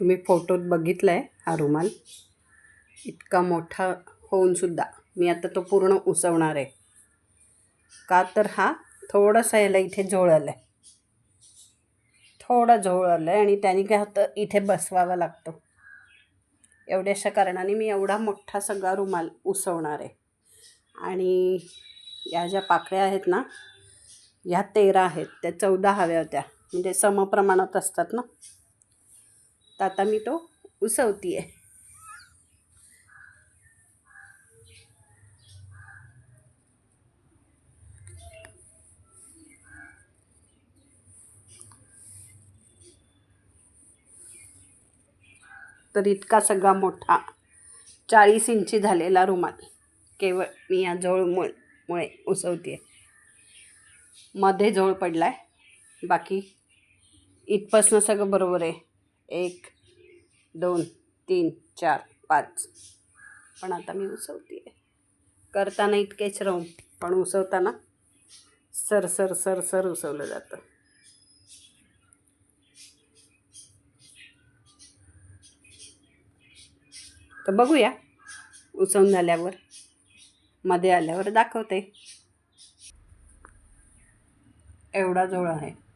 तुम्ही फोटोत बघितला आहे हा रुमाल? इतका मोठा होऊनसुद्धा मी आता तो पूर्ण उसवणार आहे. का तर हा थोडासा याला इथे झोळ आहे थोडा झोळ आहे आणि त्याने काय होतं इथे बसवावा लागतो. एवढ्याशा कारणाने मी एवढा मोठा सगळा रुमाल उसवणार आहे. आणि या ज्या पाकळ्या आहेत ना ह्या तेरा आहेत त्या चौदा हव्या होत्या. म्हणजे समप्रमाणात असतात ना? तर आता मी तो उसवती आहे तर इतका सगळा मोठा चाळीस इंची झालेला रुमाल केवळ मी या झोळमुळे मुळे उसवते मध्ये जवळ पडला आहे बाकी इथपासनं सगळं बरोबर आहे. एक दोन तीन चार पाच. पण आता मी उसवते आहे करताना इतकेच राहून पण उसवताना सर सर सर सर उसवलं जातं. तर बघूया. उसवून झाल्यावर मध्ये आल्यावर दाखवते. एवढा जोळ आहे.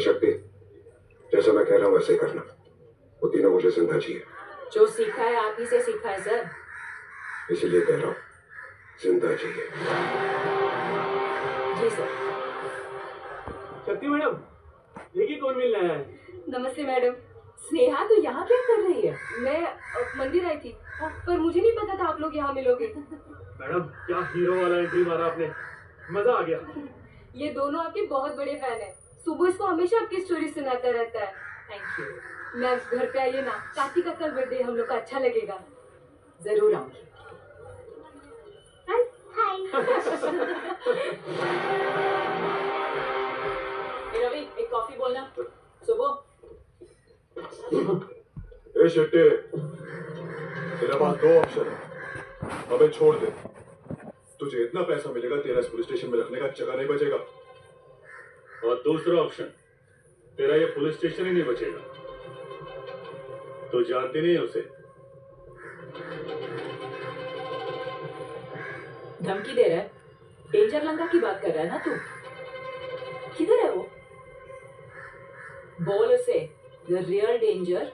तो शक्ति जैसा मैं कह रहा हूँ वैसे ही करना। वो तीनों मुझे ज़िंदा चाहिए। जो सीखा है आप ही से सीखा है सर। इसीलिए कह रहा हूँ ज़िंदा चाहिए। जी सर। शक्ति मैडम देखिए कौन मिल रहा है। नमस्ते मैडम। स्नेहा तो यहाँ क्या कर रही है। मैं मंदिर आई थी। पर मुझे नहीं पता था आप लोग यहाँ मिलोगे। मैडम क्या हीरो वाला एंट्री मारा आपने? मज़ा आ गया। ये दोनों आपके बहुत बड़े फ़ैन हैं। सुबह इसको हमेशा आपकी स्टोरी सुनाता रहता है। थैंक यू मैम घर पे आइए ना। काकी का कल बर्थडे हम लोग का अच्छा लगेगा। ज़रूर आऊँगी। रवि एक कॉफ़ी बोलना। सुबह ए शेट्टे। तेरे पास दो ऑप्शन है। हमें छोड़ दे। तुझे इतना पैसा मिलेगा तेरा इस पुलिस स्टेशन में रखने का जगह नहीं बचेगा। और दूसरा ऑप्शन तेरा ये पुलिस स्टेशन ही नहीं बचेगा। तो जानती नहीं है उसे। धमकी दे रहा है। डेंजर लंका की बात कर रहा है ना तू? किधर है वो? बोल उसे the real danger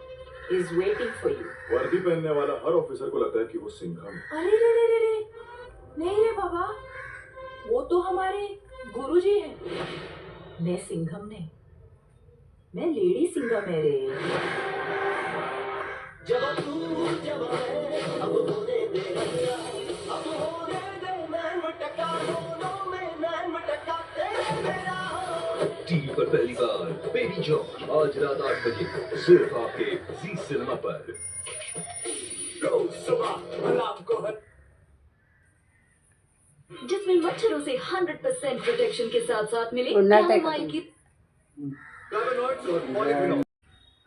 is waiting for you वर्दी पहनने वाला हर ऑफिसर को लगता है कि वो सिंघम अरे रे रे रे रे नहीं रे बाबा वो तो हमारे गुरुजी हैं। मैं सिंघम नहीं। मैं लेडी सिंघम है रे। जब तू जब अब होने दे अब होने दे मटका दोनों में मटका तेरे मेरा टीवी पर पहली बार बेबी जॉन आज रात आठ बजे सिर्फ़ आपके जी सिनेमा पर। रोज सुबह रात को हर मच्छरों से 100% प्रोटेक्शन के साथ साथ मिले। की?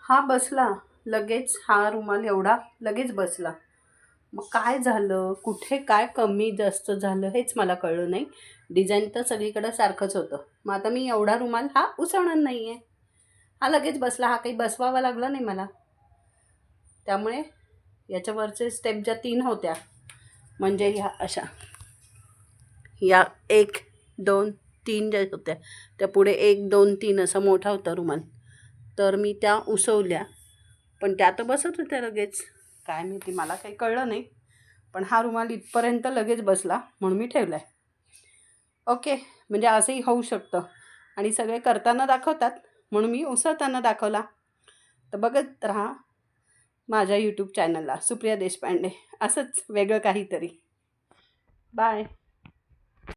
हा बसला लगेच हा रुमाल एवढा लगेच बसला. मग काय झालं? कुठे काय कमी जास्त झालं? हेच मला कळलं नाही. डिझाईन तर सगळीकडं सारखंच होतं. मग आता मी एवढा रुमाल हा उसवणार नाही आहे हा लगेच बसला. हा काही बसवावा लागला नाही मला. त्यामुळे याच्यावरचे स्टेप ज्या तीन होत्या म्हणजे ह्या अशा. या एक दोन तीन ज्या होत्या त्या पुढे एक दोन तीन असा मोठा होता रुमाल. तर मी त्या उसवल्या. पण त्या तर बसत होत्या लगेच. काय माहिती मला काही कळलं नाही. पण हा रुमाल इथपर्यंत लगेच बसला म्हणून मी ठेवला आहे ओके म्हणजे असंही होऊ शकतं. आणि सगळे करताना दाखवतात म्हणून मी उसळताना दाखवला. तर बघत राहा माझ्या यूट्यूब चॅनलला सुप्रिया देशपांडे. असंच वेगळं काहीतरी. बाय